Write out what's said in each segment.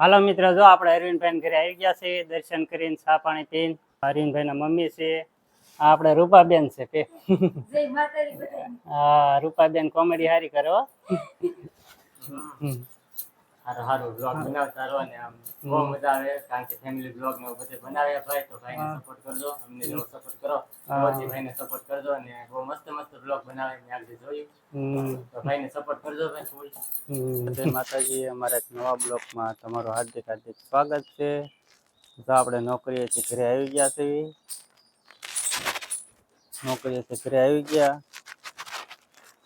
હાલો મિત્ર જો આપણે અરવિંદભાઈ ઘરે આવી ગયા છે દર્શન કરીને ચા પાણી પીને અરવિંદભાઈ ના મમ્મી છે આ આપણે રૂપાબેન છે. હા રૂપાબેન કોમેડી હારી કરો. સારું સારું બ્લોગ બનાવતા રહો ને આમ બહુ મજા આવે કારણ કે ફેમિલી બ્લોગ ને બધે બનાવ્યા ભાઈ તો ભાઈને સપોર્ટ કરજો અમને જો સપોર્ટ કરો. મોદી ભાઈને સપોર્ટ કરજો અને બહુ મસ્ત મસ્ત બ્લોગ બનાવે મેં આજે જોયું. તો ભાઈને સપોર્ટ કરજો ભાઈ ફૂલ જય માતાજી અમારા નવા બ્લોકમાં તમારું હાર્દિક હાર્દિક સ્વાગત છે. તો આપણે નોકરીએથી ઘરે આવી ગયા છે નોકરીએથી ઘરે આવી ગયા.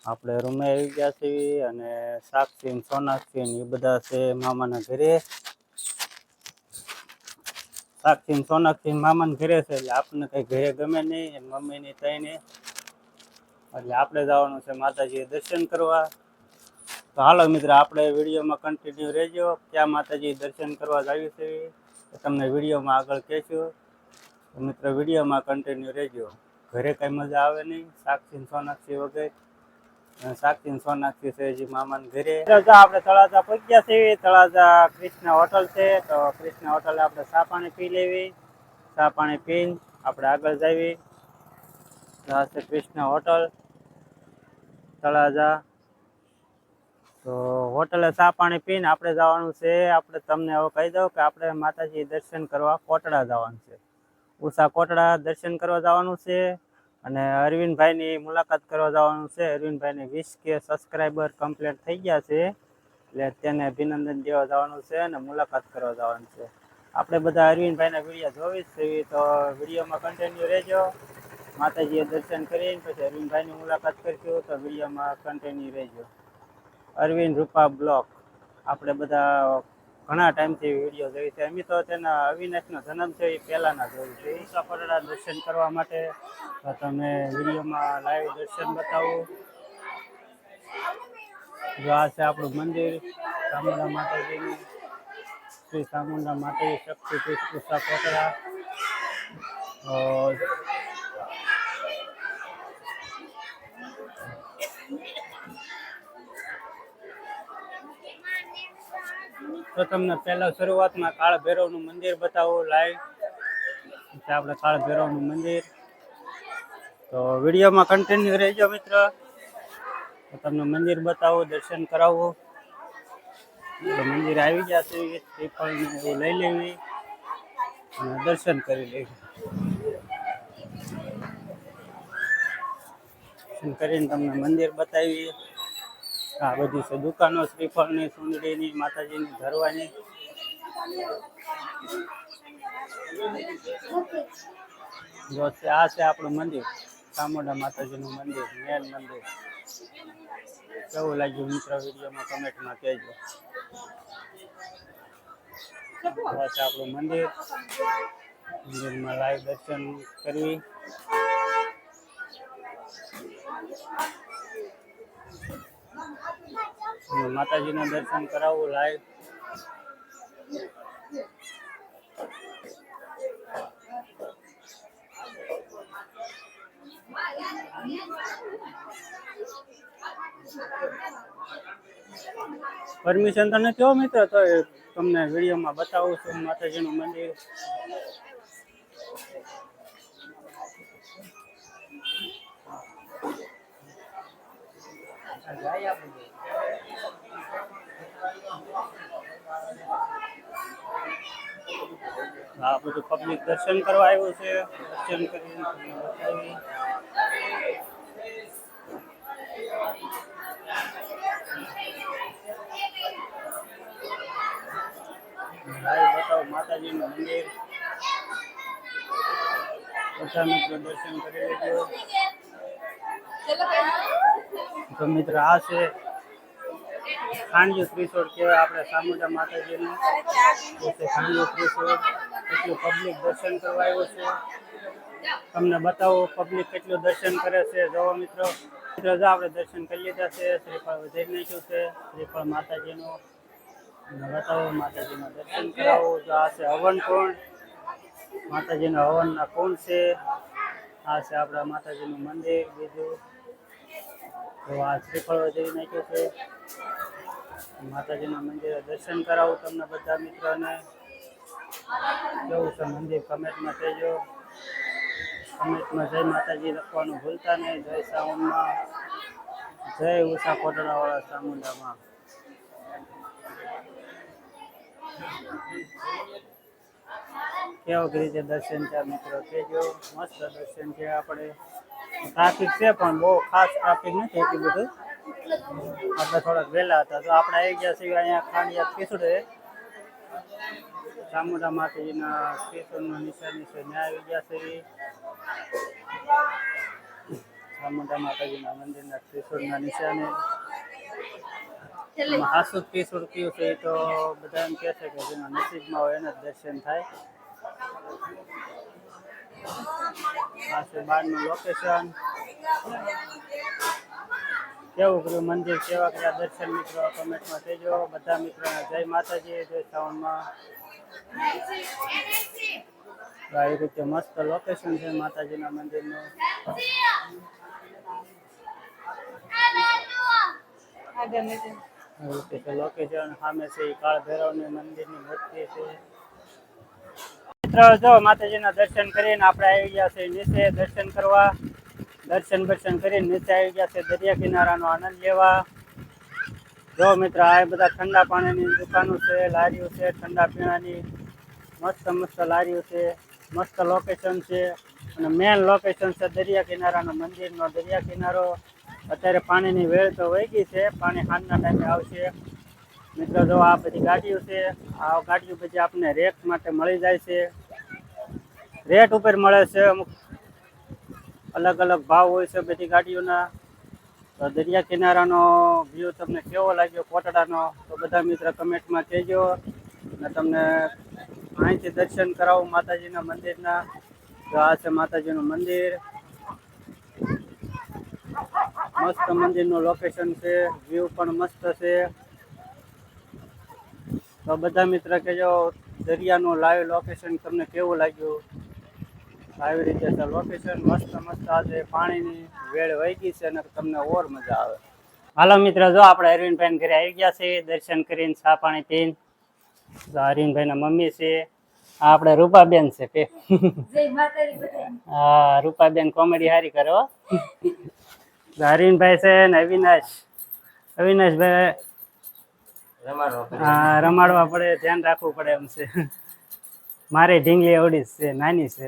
આપણે રૂમે ગયા છીએ અને સાક્ષી સોનાક્ષી એ બધા છે મામાના ઘરે. સાક્ષી સોનાક્ષી મામાના ઘરે છે એટલે આપણને કઈ ઘરે ગમે નહીં મમ્મીની તઈને. એટલે આપણે જવાનું છે માતાજીએ દર્શન કરવા. તો હાલો મિત્ર, આપણે વિડીયોમાં કન્ટિન્યુ રહેજો. ક્યાં માતાજી દર્શન કરવા જાવી છે. તમને વિડીયોમાં આગળ કહેશું. મિત્ર, વિડીયોમાં કન્ટિન્યુ રહેજો. ઘરે કઈ મજા આવે નહીં? સાક્ષી સોનાક્ષી વગર? સાક્ષી સોનાક્ષી છે હજી મામાને ઘરે. આપણે તળાજા પહોંચ્યા છીએ તળાજા કૃષ્ણ હોટલ છે, તો કૃષ્ણ હોટલે આપણે ચા પાણી પી લેવી. ચા પાણી પીને આપણે આગળ જઈએ છે કૃષ્ણ હોટલ, તળાજા. તો હોટલે ચા પાણી પીને આપણે જવાનું છે. આપણે તમને હવે કહી દઉં કે આપણે માતાજી દર્શન કરવા કોટડા જવાનું છે. ઉષા કોટડા દર્શન કરવા જવાનું છે. અને અરવિંદભાઈની મુલાકાત કરવા જવાનું છે. અરવિંદભાઈને વીસ કે સબસ્ક્રાઈબર કમ્પ્લીટ થઈ ગયા છે. એટલે તેને અભિનંદન દેવા જવાનું છે અને મુલાકાત કરવા જવાનું છે. આપણે બધા અરવિંદભાઈના વીડિયો જોવી જ છે તો વિડીયોમાં કન્ટિન્યુ રહેજો. માતાજીએ દર્શન કરીને પછી અરવિંદભાઈની મુલાકાત કરશું તો વિડીયોમાં કન્ટિન્યુ રહેજો. અરવિંદ રૂપા બ્લોક. આપણે બધા ઘણા ટાઈમથી વીડિયો જોઈ છે. અમે તો તેના અવિનાશનો જન્મ છે, એ પહેલાંના જોયું છે. ઈસા દર્શન કરવા માટે તો તમે વિડીયોમાં લાઈવ દર્શન બતાવું. જો આ છે આપણું મંદિર, ચામુંડા માતાજીનું. શ્રી ચામુંડા માતાજી શક્તિપીઠ ઉષા કોટડા તો તમને પહેલા શરૂઆતમાં કાળ ભૈરવનું મંદિર બતાવો લાઈવ આપણે કાળ ભૈરવનું મંદિર. તો વિડીયોમાં કન્ટિન્યુ રહેજો મિત્ર. તો તમને મંદિર બતાવો, દર્શન કરાવવું તો મંદિર આવી ગયા છે શ્રીફળ ને લઈ લેવી અને દર્શન કરી લેવી. કરીને તમને મંદિર બતાવી આ બધી છે. દુકાનો શ્રીફળની સુંદરીની, માતાજીની ધરવાની. જો છે, આ છે આપણું મંદિર. ચામુંડા માતાજીનું મંદિર, મેન મંદિર. કેવું લાગ્યું મિત્ર વિડીયોમાં કમેન્ટમાં કહેજો. આ છે આપણું મંદિર. મંદિરમાં લાઈવ દર્શન કરવી. માતાજીના દર્શન કરાવવું લાઈવ પરમિશન તો નથી હો મિત્ર, તો તમને વિડીયોમાં બતાવું છું માતાજીનું મંદિર. આ બધું પબ્લિક દર્શન કરવા આવ્યું છે દર્શન કરીને તમને બતાવી લાઈવ બતાવો માતાજીનું મંદિર બધા મિત્રો દર્શન કરી લેજો તો મિત્ર આ છે ખાંડિયું ત્રિશોળ કહેવાય આપણે સામુદા માતાજીનું એ છે ખાંડિયું ત્રિશોળ એટલું પબ્લિક દર્શન કરવા આવ્યું છે. તમને બતાવો પબ્લિક કેટલું દર્શન કરે છે? જોવો મિત્રો. મિત્રો, જો આપણે દર્શન કરી લીધા છે, શ્રીફળ વધારી નાખ્યું છે. શ્રીફળ માતાજીનું. બતાવો, માતાજીના દર્શન કરાવો. જો આ છે હવન કોણ? માતાજીના હવનના કોણ છે? આ છે આપણા માતાજીનું મંદિર બીજું. તો આ શ્રીફળ વધારી નાખ્યું છે. માતાજીના મંદિરે દર્શન કરાવું તમને બધા મિત્રોને. કેવું છે, મંદિર કમેન્ટમાં કહેજો. કમેન્ટમાં જય માતાજી લખવાનું ભૂલતા નહીં. જય સાવનમાં જય ઉષા કોટડાવાળા ચામુંડામાં. કેવક રીતે દર્શન છે મિત્રો કેજો મસ્ત દર્શન છે આપણે. ટ્રાફિક છે પણ બહુ ખાસ ટ્રાફિક નથી એટલું બધું. આપણે થોડાક વહેલા હતા. તો આપણે આવી ગયા છીએ અહીંયા ખાંડિયા પીસુડે ચામુંડા માતાજીના સ્ટેશનનો નિશાની છે ન્યાય આવી ગયા છે. ચામુંડા માતાજીના મંદિરના સ્ટેશનના નિશાને. એમાં ત્રિશુળ કયું છે એ તો બધા એમ કહે છે કે જેના નસીબમાં હોય એને જ દર્શન થાય. આ છે બહારનું લોકેશન કેવું કર્યું મંદિર? કેવા કર્યા? દર્શન મિત્રો કમેન્ટમાં કહેજો. બધા મિત્રોને જય માતાજી જય શ્રાવણમાં. આવી રીતે મસ્ત લોકેશન છે માતાજીના મંદિરનું. આવી રીતે લોકેશન સામે છે કાળ મંદિરની મૂર્તિ છે. મિત્રો, જો માતાજીના દર્શન કરીને આપણે આવી ગયા છે નીચે દર્શન કરવા. દર્શન દર્શન કરીને નીચે આવી ગયા છે દરિયા આનંદ લેવા. જો મિત્ર, આ બધા ઠંડા પાણીની દુકાનો છે, લારીઓ છે, ઠંડા પીણાની મસ્ત મસ્ત લારીઓ છે, મસ્ત લોકેશન છે. અને મેન લોકેશન છે દરિયા કિનારાનો મંદિરનો દરિયા કિનારો. અત્યારે પાણીની વેળ તો વહી ગઈ છે, પાણી હાંજના ટાઈમે આવશે. મિત્રો, જો આ બધી ગાડીઓ છે, આ ગાડીઓ પછી આપણને રેટ માટે મળી જાય છે. રેટ ઉપર મળે છે અમુક અલગ અલગ ભાવ હોય છે બધી ગાડીઓના. તો દરિયા કિનારાનો વ્યૂ તમને કેવો લાગ્યો? કોટડાનો? તો બધા મિત્ર કમેન્ટમાં કહેજો. અને તમને અહીંથી દર્શન કરાવું માતાજીના મંદિરના. તો આ છે માતાજીનું મંદિર. મસ્ત મંદિરનું લોકેશન છે. વ્યૂ પણ મસ્ત છે. તો બધા મિત્ર કહેજો, દરિયાનું લાઈવ લોકેશન તમને કેવું લાગ્યું? આવી રીતે છે લોકેશન મસ્ત મસ્ત આજે પાણીની વેળ વહી ગઈ છે અને તમને ઓર મજા આવે. હાલો મિત્ર જો આપણે અરવિંદભાઈ ઘરે આવી ગયા છે દર્શન કરીને ચા પાણી પીને. તો અરવિંદભાઈના મમ્મી છે આ આપણે રૂપાબેન છે. હા રૂપાબેન કોમેડી હારી કરો હો. તો અરવિંદભાઈ છે ને અવિનાશ. અવિનાશભાઈ રમાડવા રમાડવા પડે ધ્યાન રાખવું પડે એમ છે. મારે ઢીંગલી અવડી છે નાની છે.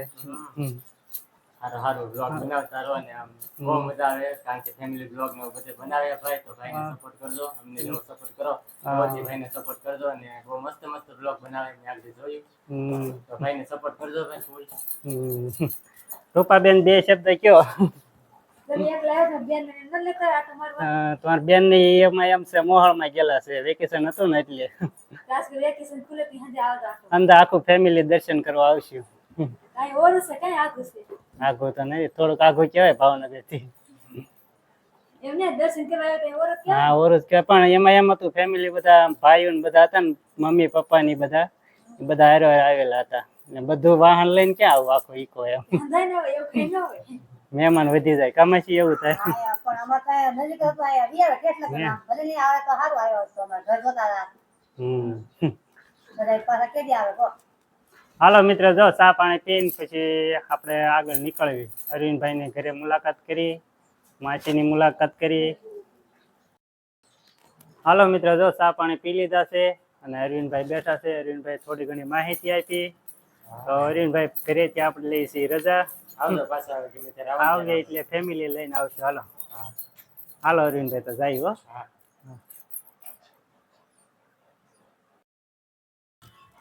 સારું સારું બ્લોગ બનાવતા રહો ને આમ બહુ મજા આવે કારણ કે ફેમિલી બ્લોગ ને બધે બનાવે ભાઈ તો ભાઈને સપોર્ટ કરજો અમને જેવો સપોર્ટ કરો મોદી ભાઈને સપોર્ટ કરજો અને બહુ મસ્ત મસ્ત બ્લોગ બનાવે મેં આગળ જોયું. તો ભાઈને સપોર્ટ કરજો ભાઈ ફૂલ બેન રૂપાબેન બે શબ્દ કયો? તમારા બેનની એમાં એમ છે મોહળમાં ગયેલા છે વેકેશન હતું ને એટલે. અંદર આખું. ફેમિલી દર્શન કરવા આવશું. કાંઈ ઓરું છે, કાંઈ આઘું તો નહીં થોડુંક આઘું કહેવાય ભાવનગરથી? હા ઓરજ કે પણ એમાં એમ હતું ફેમિલી બધા ભાઈઓ ને બધા હતા ને મમ્મી પપ્પા ની બધા બધા હારે આવેલા હતા. ને બધું વાહન લઈને ક્યાં આવું આખો ઈકો એમ? ધંધાય ના હોય, એવું કંઈ ન હોય. મહેમાન વધી જાય. કમાસી એવું થાય. પણ અમારે નજીક હતું આયા બિયાર કેટલા ભલે નહીં આવે તો સારું આવ્યો હતો અમારે ઘર જોતા હાલો મિત્ર જો ચા પાણી પીને પછી આપણે આગળ નીકળવી. અરવિંદભાઈ ને ઘરે મુલાકાત કરી માસીની મુલાકાત કરી. હાલો મિત્ર જો ચા પાણી પી લીધા છે અને અરવિંદભાઈ બેઠા છે. અરવિંદભાઈ થોડી ઘણી માહિતી આપી. તો અરવિંદભાઈ ઘરેથી આપણે લઈ છીએ રજા. આવજો એટલે ફેમિલી લઈને આવશે. હાલો. હા. હાલો અરવિંદભાઈ તો જાય હો.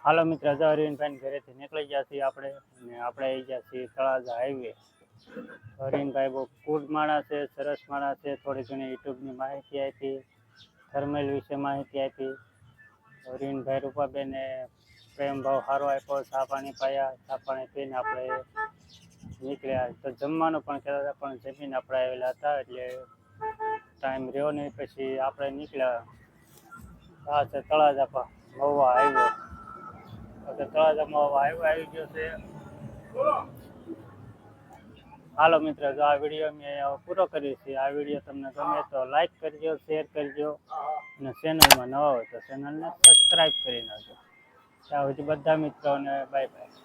હાલો મિત્ર જો અરવિંદભાઈ ઘરેથી નીકળી ગયા છીએ આપણે અને આપણે આવી ગયા છીએ તળાજા હાઈવે અરવિંદભાઈ બહુ કુડ માણસ છે, સરસ માણસ છે, થોડી ઘણી યુટ્યુબની માહિતી આપી થર્મલ વિશે માહિતી આપી. અરવિંદભાઈ રૂપાબેને પ્રેમ ભાવ સારો આપ્યો, ચા પાણી પાયા, ચા પાણી પીને આપણે નીકળ્યા. તો જમવાનું પણ કહેતા હતા, પણ જમીને આપણે આવેલા હતા, એટલે ટાઈમ રહ્યો નહીં, પછી આપણે નીકળ્યા. આ છે તળાજા પર મહુવા હાઈવે તો તળાજા વાયુ આવી ગયો છે. હાલો મિત્ર, જો આ વીડિયો અમે પૂરો કર્યો છે આ વીડિયો તમને ગમે તો લાઈક કરજો શેર કરજો અને ચેનલમાં નવા હોય તો ચેનલને સબસ્ક્રાઈબ કરી નાખજો. ત્યાં સુધી બધા મિત્રોને બાય બાય